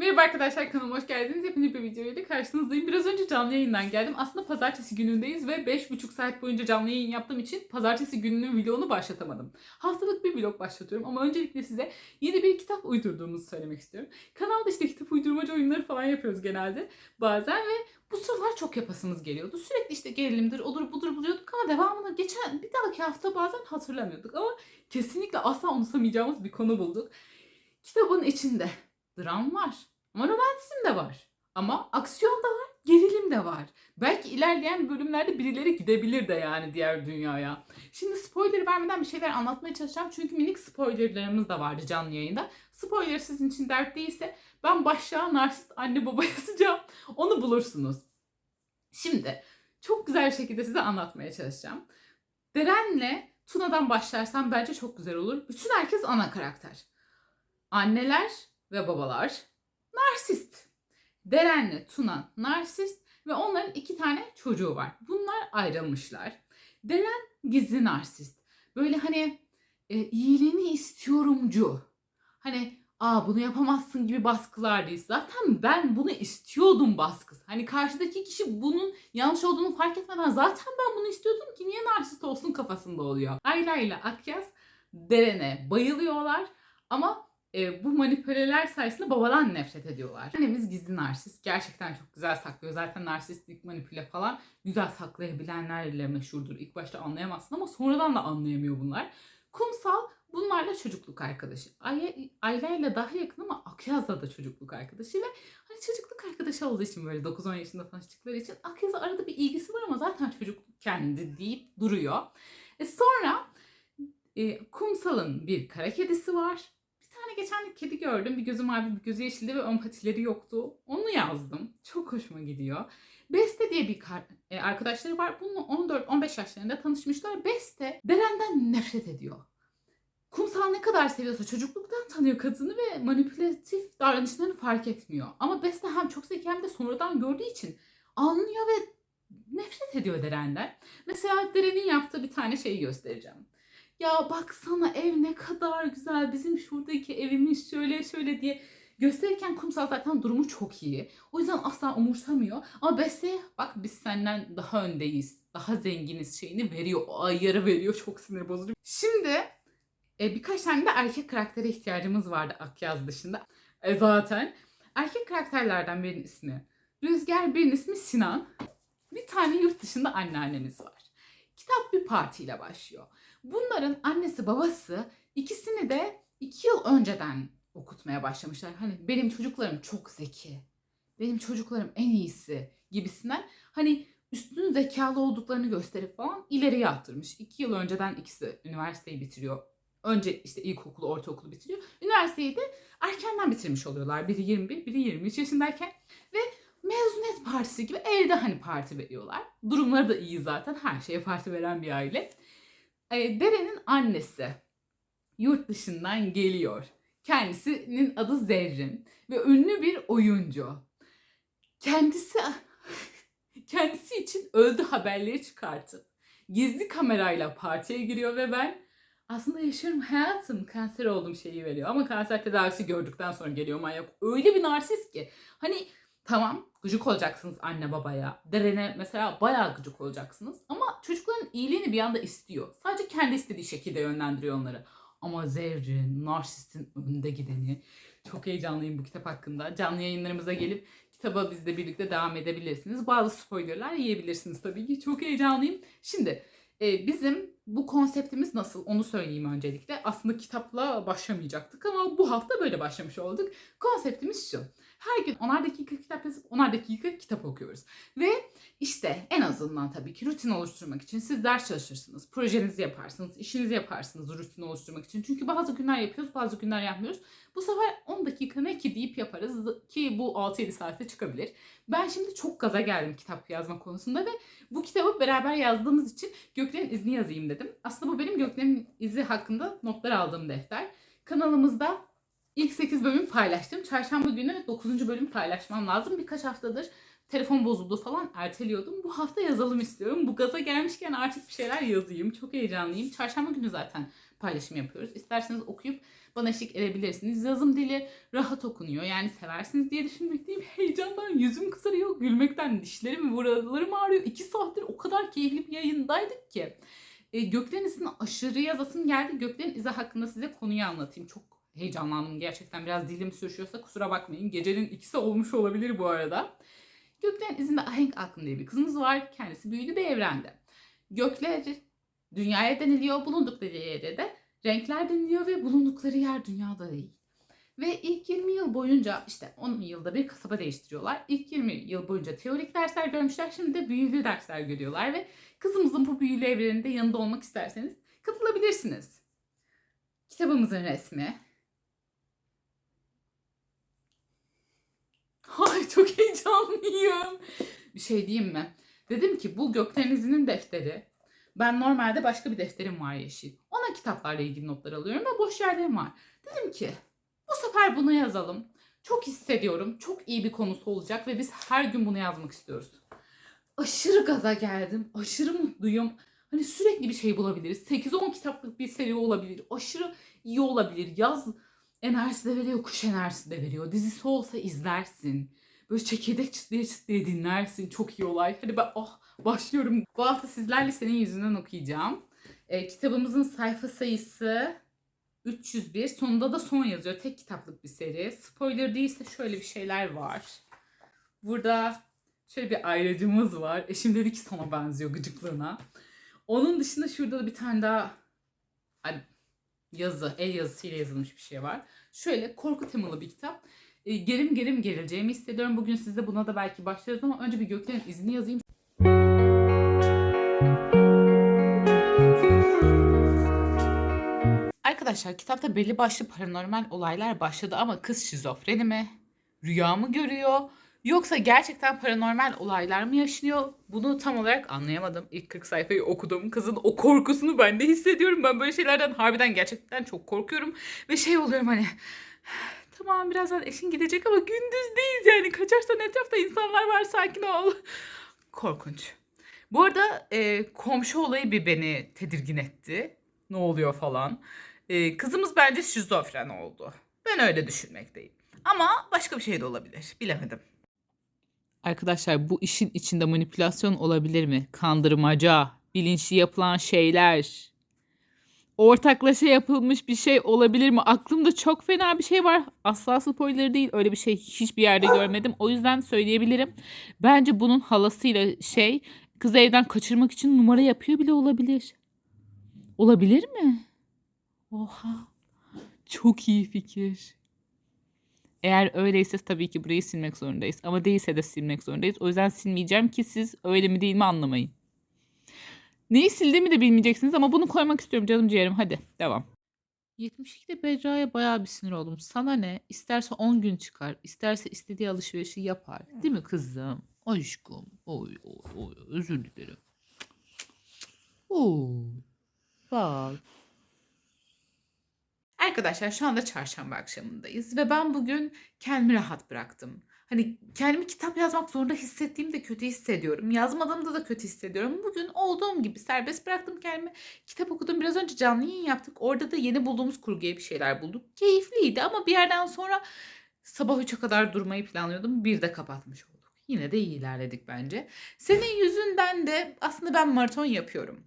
Merhaba arkadaşlar kanalıma hoş geldiniz. Hepiniz bir videoyla karşınızdayım. Biraz önce canlı yayından geldim. Aslında pazartesi günündeyiz ve 5,5 saat boyunca canlı yayın yaptığım için pazartesi gününün vlogunu başlatamadım. Haftalık bir vlog başlatıyorum ama öncelikle size yeni bir kitap uydurduğumuzu söylemek istiyorum. Kanalda işte kitap uydurmacı oyunları falan yapıyoruz genelde bazen ve bu sıralar çok yapasımız geliyordu. Sürekli işte gerilimdir, olur budur buluyorduk ama devamını geçen bir dahaki hafta bazen hatırlamıyorduk. Ama kesinlikle asla unutamayacağımız bir konu bulduk. Kitabın içinde dram var. Ama romantizm de var. Ama aksiyon da var, gerilim de var. Belki ilerleyen bölümlerde birileri gidebilir de yani diğer dünyaya. Şimdi spoiler vermeden bir şeyler anlatmaya çalışacağım. Çünkü minik spoilerlarımız da vardı canlı yayında. Spoiler sizin için dert değilse ben başlığa narsist anne baba yazacağım. Onu bulursunuz. Şimdi çok güzel bir şekilde size anlatmaya çalışacağım. Deren'le Tuna'dan başlarsam bence çok güzel olur. Bütün herkes ana karakter. Anneler ve babalar narsist. Deren'le Tuna narsist ve onların iki tane çocuğu var. Bunlar ayrılmışlar. Deren gizli narsist. Böyle hani e, iyiliğini istiyorumcu. Hani aa bunu yapamazsın gibi baskılar değil. Zaten ben bunu istiyordum baskısı. Hani karşıdaki kişi bunun yanlış olduğunu fark etmeden zaten ben bunu istiyordum ki niye narsist olsun kafasında oluyor. Ayla ile Akyaz Deren'e bayılıyorlar ama e, bu manipüleler sayesinde babadan nefret ediyorlar. Annemiz gizli narsist. Gerçekten çok güzel saklıyor. Zaten narsistlik, manipüle falan güzel saklayabilenlerle meşhurdur. İlk başta anlayamazsın ama sonradan da anlayamıyor bunlar. Kumsal bunlarla çocukluk arkadaşı. İle daha yakın ama Akyaz'la da çocukluk arkadaşı ve hani çocukluk arkadaşı olduğu için böyle 9-10 yaşında tanıştıkları için Akyaz'la arada bir ilgisi var ama zaten çocukluk kendi deyip duruyor. E sonra e, Kumsal'ın bir kara kedisi var tane geçen bir kedi gördüm. Bir gözü mavi, bir gözü yeşildi ve ön yoktu. Onu yazdım. Çok hoşuma gidiyor. Beste diye bir e, arkadaşları var. Bununla 14-15 yaşlarında tanışmışlar. Beste Deren'den nefret ediyor. Kumsal ne kadar seviyorsa çocukluktan tanıyor kadını ve manipülatif davranışlarını fark etmiyor. Ama Beste hem çok zeki hem de sonradan gördüğü için anlıyor ve nefret ediyor Deren'den. Mesela Deren'in yaptığı bir tane şeyi göstereceğim. Ya baksana ev ne kadar güzel bizim şuradaki evimiz şöyle şöyle diye gösterirken kumsal zaten durumu çok iyi. O yüzden asla umursamıyor. Ama Beste bak biz senden daha öndeyiz. Daha zenginiz şeyini veriyor. O ayarı veriyor. Çok sinir bozucu. Şimdi e, birkaç tane de erkek karaktere ihtiyacımız vardı Akyaz dışında. E, zaten. Erkek karakterlerden birinin ismi Rüzgar, birinin ismi Sinan. Bir tane yurt dışında anneannemiz var. Kitap bir partiyle başlıyor. Bunların annesi babası ikisini de iki yıl önceden okutmaya başlamışlar. Hani benim çocuklarım çok zeki. Benim çocuklarım en iyisi gibisinden. Hani üstün zekalı olduklarını gösterip falan ileriye attırmış. İki yıl önceden ikisi üniversiteyi bitiriyor. Önce işte ilkokulu, ortaokulu bitiriyor. Üniversiteyi de erkenden bitirmiş oluyorlar. Biri 21, biri 23 yaşındayken. Ve mezuniyet partisi gibi evde hani parti veriyorlar. Durumları da iyi zaten. Her şeye parti veren bir aile. E, Deren'in annesi yurt dışından geliyor. Kendisinin adı Zerrin ve ünlü bir oyuncu. Kendisi kendisi için öldü haberleri çıkartıp gizli kamerayla partiye giriyor ve ben aslında yaşıyorum hayatım kanser oldum şeyi veriyor. Ama kanser tedavisi gördükten sonra geliyor manyak. Öyle bir narsist ki. Hani tamam gıcık olacaksınız anne babaya. Derene mesela bayağı gıcık olacaksınız. Ama çocukların iyiliğini bir anda istiyor. Sadece kendi istediği şekilde yönlendiriyor onları. Ama Zerrin, narsistin önde gideni. Çok heyecanlıyım bu kitap hakkında. Canlı yayınlarımıza gelip kitaba bizle birlikte devam edebilirsiniz. Bazı spoilerler yiyebilirsiniz tabii ki. Çok heyecanlıyım. Şimdi e, bizim bu konseptimiz nasıl onu söyleyeyim öncelikle. Aslında kitapla başlamayacaktık ama bu hafta böyle başlamış olduk. Konseptimiz şu. Her gün onar dakika kitap yazıp onar dakika kitap okuyoruz. Ve işte en azından tabii ki rutin oluşturmak için siz ders çalışırsınız, projenizi yaparsınız, işinizi yaparsınız rutin oluşturmak için. Çünkü bazı günler yapıyoruz, bazı günler yapmıyoruz. Bu sefer 10 dakika ne ki deyip yaparız ki bu 6-7 saatte çıkabilir. Ben şimdi çok gaza geldim kitap yazma konusunda ve bu kitabı beraber yazdığımız için Göklerin izni yazayım dedim. Aslında bu benim Göklerin izi hakkında notlar aldığım defter. Kanalımızda ilk 8 bölüm paylaştım. Çarşamba günü 9. bölüm paylaşmam lazım. Birkaç haftadır telefon bozuldu falan erteliyordum. Bu hafta yazalım istiyorum. Bu gaza gelmişken artık bir şeyler yazayım. Çok heyecanlıyım. Çarşamba günü zaten paylaşım yapıyoruz. İsterseniz okuyup Bana eşlik edebilirsiniz. Yazım dili rahat okunuyor. Yani seversiniz diye düşünmekteyim. Heyecandan yüzüm kızarıyor. Gülmekten dişlerim buralarım ağrıyor. İki saattir o kadar keyifli bir yayındaydık ki. E, Göklerin aşırı yazasım geldi. Göklerin izi hakkında size konuyu anlatayım. Çok heyecanlandım gerçekten. Biraz dilim sürüşüyorsa kusura bakmayın. Gecenin ikisi olmuş olabilir bu arada. Göklerin izinde Ahenk Akın diye bir kızımız var. Kendisi büyülü bir evrende. Gökler dünyaya deniliyor. Bulundukları yere de renkler deniliyor ve bulundukları yer dünyada değil. Ve ilk 20 yıl boyunca işte 10 yılda bir kasaba değiştiriyorlar. İlk 20 yıl boyunca teorik dersler görmüşler. Şimdi de büyülü dersler görüyorlar ve kızımızın bu büyülü evreninde yanında olmak isterseniz katılabilirsiniz. Kitabımızın resmi. Ay çok heyecanlıyım. Bir şey diyeyim mi? Dedim ki bu Gökdeniz'in defteri. Ben normalde başka bir defterim var yeşil. Ona kitaplarla ilgili notlar alıyorum ve boş yerlerim var. Dedim ki bu sefer bunu yazalım. Çok hissediyorum. Çok iyi bir konusu olacak ve biz her gün bunu yazmak istiyoruz. Aşırı gaza geldim. Aşırı mutluyum. Hani sürekli bir şey bulabiliriz. 8-10 kitaplık bir seri olabilir. Aşırı iyi olabilir. Yaz enerjisi de veriyor, kuş enerjisi de veriyor. Dizisi olsa izlersin. Böyle çekirdek çıtlaya çıtlaya dinlersin. Çok iyi olay. Hadi ben oh başlıyorum. Bu hafta sizlerle senin yüzünden okuyacağım. Ee, kitabımızın sayfa sayısı 301. Sonunda da son yazıyor. Tek kitaplık bir seri. Spoiler değilse şöyle bir şeyler var. Burada şöyle bir ayracımız var. Eşim dedi ki sana benziyor gıcıklığına. Onun dışında şurada da bir tane daha yazı, el yazısıyla yazılmış bir şey var. Şöyle korku temalı bir kitap. E, gerim gerim gerileceğimi hissediyorum. Bugün size buna da belki başlarız ama önce bir Gökler'in izini yazayım. Arkadaşlar kitapta belli başlı paranormal olaylar başladı ama kız şizofreni mi? Rüya mı görüyor? Yoksa gerçekten paranormal olaylar mı yaşanıyor? Bunu tam olarak anlayamadım. İlk 40 sayfayı okudum. Kızın o korkusunu ben de hissediyorum. Ben böyle şeylerden harbiden gerçekten çok korkuyorum. Ve şey oluyorum hani... Tamam birazdan eşin gidecek ama gündüzdeyiz yani. Kaçarsan etrafta insanlar var sakin ol. Korkunç. Bu arada e, komşu olayı bir beni tedirgin etti. Ne oluyor falan. E, kızımız bence şizofren oldu. Ben öyle düşünmekteyim. Ama başka bir şey de olabilir. Bilemedim. Arkadaşlar bu işin içinde manipülasyon olabilir mi? Kandırmaca, bilinçli yapılan şeyler, ortaklaşa yapılmış bir şey olabilir mi? Aklımda çok fena bir şey var. Asla spoiler değil. Öyle bir şey hiçbir yerde görmedim. O yüzden söyleyebilirim. Bence bunun halasıyla şey kızı evden kaçırmak için numara yapıyor bile olabilir. Olabilir mi? Oha. Çok iyi fikir. Eğer öyleyse tabii ki burayı silmek zorundayız. Ama değilse de silmek zorundayız. O yüzden silmeyeceğim ki siz öyle mi değil mi anlamayın. Neyi sildiğimi de bilmeyeceksiniz ama bunu koymak istiyorum canım ciğerim. Hadi devam. 72'de Bedra'ya bayağı bir sinir oldum. Sana ne? İsterse 10 gün çıkar. isterse istediği alışverişi yapar. Değil mi kızım? Aşkım. Oy oy oy. Özür dilerim. Oy. Bak. Arkadaşlar şu anda çarşamba akşamındayız ve ben bugün kendimi rahat bıraktım. Hani kendimi kitap yazmak zorunda hissettiğimde kötü hissediyorum. Yazmadığımda da kötü hissediyorum. Bugün olduğum gibi serbest bıraktım kendimi. Kitap okudum. Biraz önce canlı yayın yaptık. Orada da yeni bulduğumuz kurguya bir şeyler bulduk. Keyifliydi ama bir yerden sonra sabah 3'e kadar durmayı planlıyordum. Bir de kapatmış olduk. Yine de iyi ilerledik bence. Senin yüzünden de aslında ben maraton yapıyorum.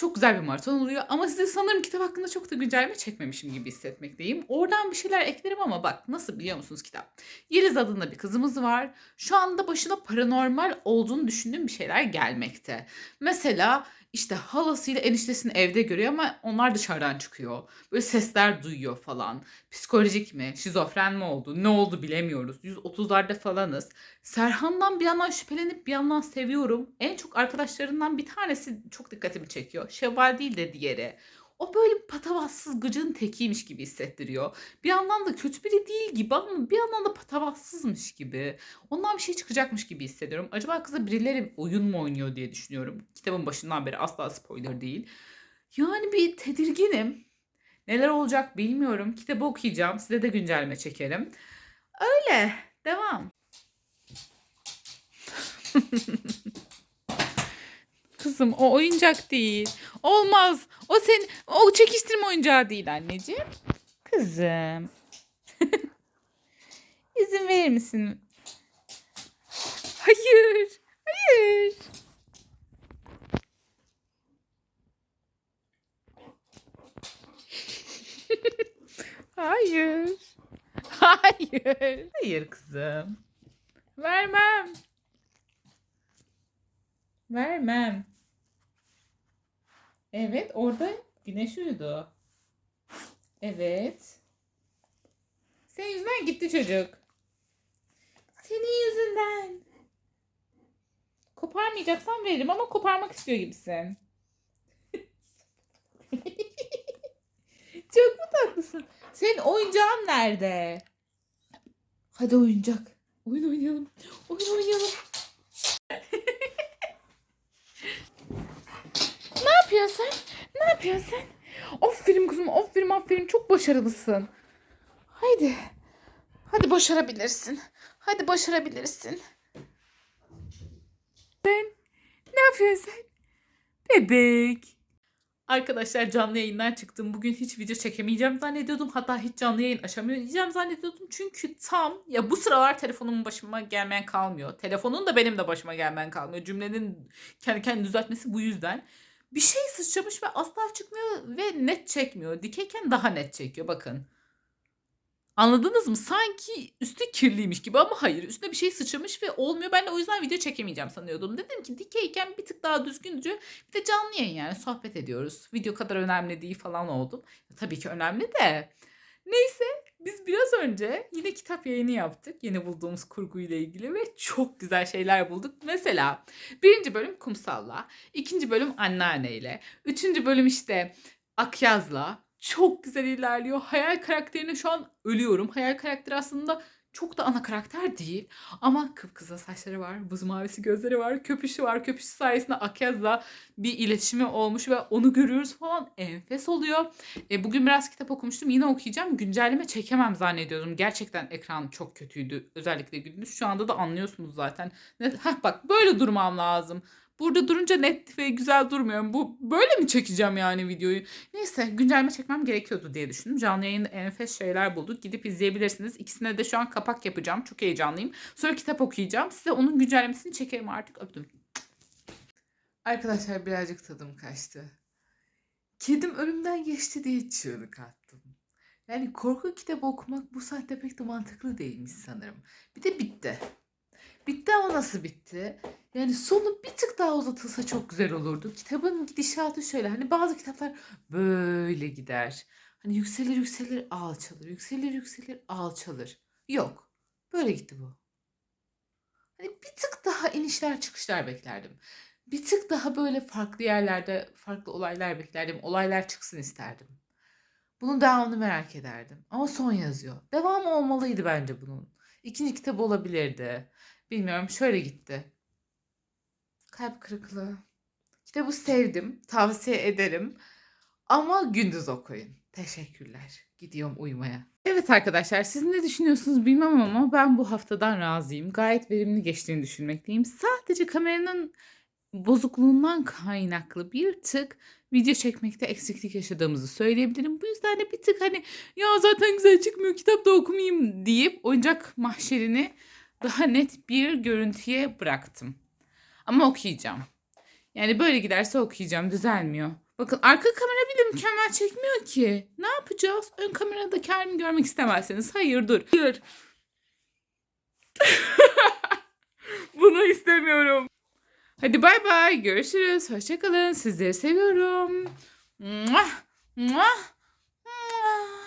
Çok güzel bir maraton oluyor ama size sanırım kitap hakkında çok da güncelleme çekmemişim gibi hissetmekteyim. Oradan bir şeyler eklerim ama bak nasıl biliyor musunuz kitap? Yeliz adında bir kızımız var. Şu anda başına paranormal olduğunu düşündüğüm bir şeyler gelmekte. Mesela işte halasıyla eniştesini evde görüyor ama onlar dışarıdan çıkıyor. Böyle sesler duyuyor falan. Psikolojik mi? Şizofren mi oldu? Ne oldu bilemiyoruz. 130'larda falanız. Serhan'dan bir yandan şüphelenip bir yandan seviyorum. En çok arkadaşlarından bir tanesi çok dikkatimi çekiyor. Şevval değil de diğeri. O böyle patavatsız gıcın tekiymiş gibi hissettiriyor. Bir yandan da kötü biri değil gibi ama bir yandan da patavatsızmış gibi. Ondan bir şey çıkacakmış gibi hissediyorum. Acaba kıza birileri oyun mu oynuyor diye düşünüyorum. Kitabın başından beri asla spoiler değil. Yani bir tedirginim. Neler olacak bilmiyorum. Kitabı okuyacağım. Size de güncelleme çekerim. Öyle. Devam. Kızım o oyuncak değil. Olmaz. O sen o çekiştirme oyuncağı değil anneciğim. Kızım. İzin verir misin? Hayır. Hayır. Hayır. Hayır. Hayır kızım. Vermem. Vermem. Evet orada güneş uyudu. Evet. Senin yüzünden gitti çocuk. Senin yüzünden. Koparmayacaksan veririm ama koparmak istiyor gibisin. Çok mu tatlısın? Senin oyuncağın nerede? Hadi oyuncak. Oyun oynayalım. Oyun oynayalım. ne yapıyorsun sen? Ne yapıyorsun sen? Aferin kızım, aferin, aferin. Çok başarılısın. Haydi. Hadi başarabilirsin. Hadi başarabilirsin. Sen ne yapıyorsun sen? Bebek. Arkadaşlar canlı yayından çıktım. Bugün hiç video çekemeyeceğim zannediyordum. Hatta hiç canlı yayın açamayacağım zannediyordum. Çünkü tam ya bu sıralar telefonumun başıma gelmeyen kalmıyor. Telefonun da benim de başıma gelmeyen kalmıyor. Cümlenin kendi kendini düzeltmesi bu yüzden. Bir şey sıçramış ve asla çıkmıyor ve net çekmiyor. Dikeyken daha net çekiyor bakın. Anladınız mı? Sanki üstü kirliymiş gibi ama hayır. Üstüne bir şey sıçramış ve olmuyor. Ben de o yüzden video çekemeyeceğim sanıyordum. Dedim ki dikeyken bir tık daha düzgün duruyor. Bir de canlı yayın yani sohbet ediyoruz. Video kadar önemli değil falan oldum. Tabii ki önemli de. Neyse biz biraz önce yine kitap yayını yaptık. Yeni bulduğumuz kurguyla ilgili ve çok güzel şeyler bulduk. Mesela birinci bölüm Kumsal'la, ikinci bölüm Anneanne'yle, üçüncü bölüm işte Akyaz'la. Çok güzel ilerliyor. Hayal karakterine şu an ölüyorum. Hayal karakteri aslında çok da ana karakter değil. Ama kıpkızıl saçları var, buz mavisi gözleri var, köpüşü var. Köpüşü sayesinde Akyaz'la bir iletişimi olmuş ve onu görüyoruz falan. Enfes oluyor. E, bugün biraz kitap okumuştum. Yine okuyacağım. Güncelleme çekemem zannediyordum. Gerçekten ekran çok kötüydü. Özellikle gündüz. Şu anda da anlıyorsunuz zaten. Heh, bak böyle durmam lazım. Burada durunca net ve güzel durmuyorum. Bu böyle mi çekeceğim yani videoyu? Neyse güncelleme çekmem gerekiyordu diye düşündüm. Canlı yayında enfes şeyler bulduk. Gidip izleyebilirsiniz. İkisine de şu an kapak yapacağım. Çok heyecanlıyım. Sonra kitap okuyacağım. Size onun güncellemesini çekerim artık. Öptüm. Arkadaşlar birazcık tadım kaçtı. Kedim önümden geçti diye çığlık attım. Yani korku kitabı okumak bu saatte pek de mantıklı değilmiş sanırım. Bir de bitti. Bitti ama nasıl bitti? Yani sonu bir tık daha uzatılsa çok güzel olurdu. Kitabın gidişatı şöyle. Hani bazı kitaplar böyle gider. Hani yükselir yükselir alçalır. Yükselir yükselir alçalır. Yok. Böyle gitti bu. Hani bir tık daha inişler çıkışlar beklerdim. Bir tık daha böyle farklı yerlerde farklı olaylar beklerdim. Olaylar çıksın isterdim. Bunun devamını merak ederdim. Ama son yazıyor. Devam olmalıydı bence bunun. İkinci kitabı olabilirdi. Bilmiyorum şöyle gitti. Kalp kırıklığı. Kitabı sevdim. Tavsiye ederim. Ama gündüz okuyun. Teşekkürler. Gidiyorum uyumaya. Evet arkadaşlar siz ne düşünüyorsunuz bilmem ama ben bu haftadan razıyım. Gayet verimli geçtiğini düşünmekteyim. Sadece kameranın bozukluğundan kaynaklı bir tık video çekmekte eksiklik yaşadığımızı söyleyebilirim. Bu yüzden de bir tık hani ya zaten güzel çıkmıyor kitap da okumayayım deyip oyuncak mahşerini daha net bir görüntüye bıraktım. Ama okuyacağım. Yani böyle giderse okuyacağım. Düzelmiyor. Bakın arka kamera bile mükemmel çekmiyor ki. Ne yapacağız? Ön kamerada kendimi görmek istemezseniz. Hayır dur. Hayır. Bunu istemiyorum. Hadi bay bay. Görüşürüz. Hoşçakalın. Sizleri seviyorum. Muah, muah, muah.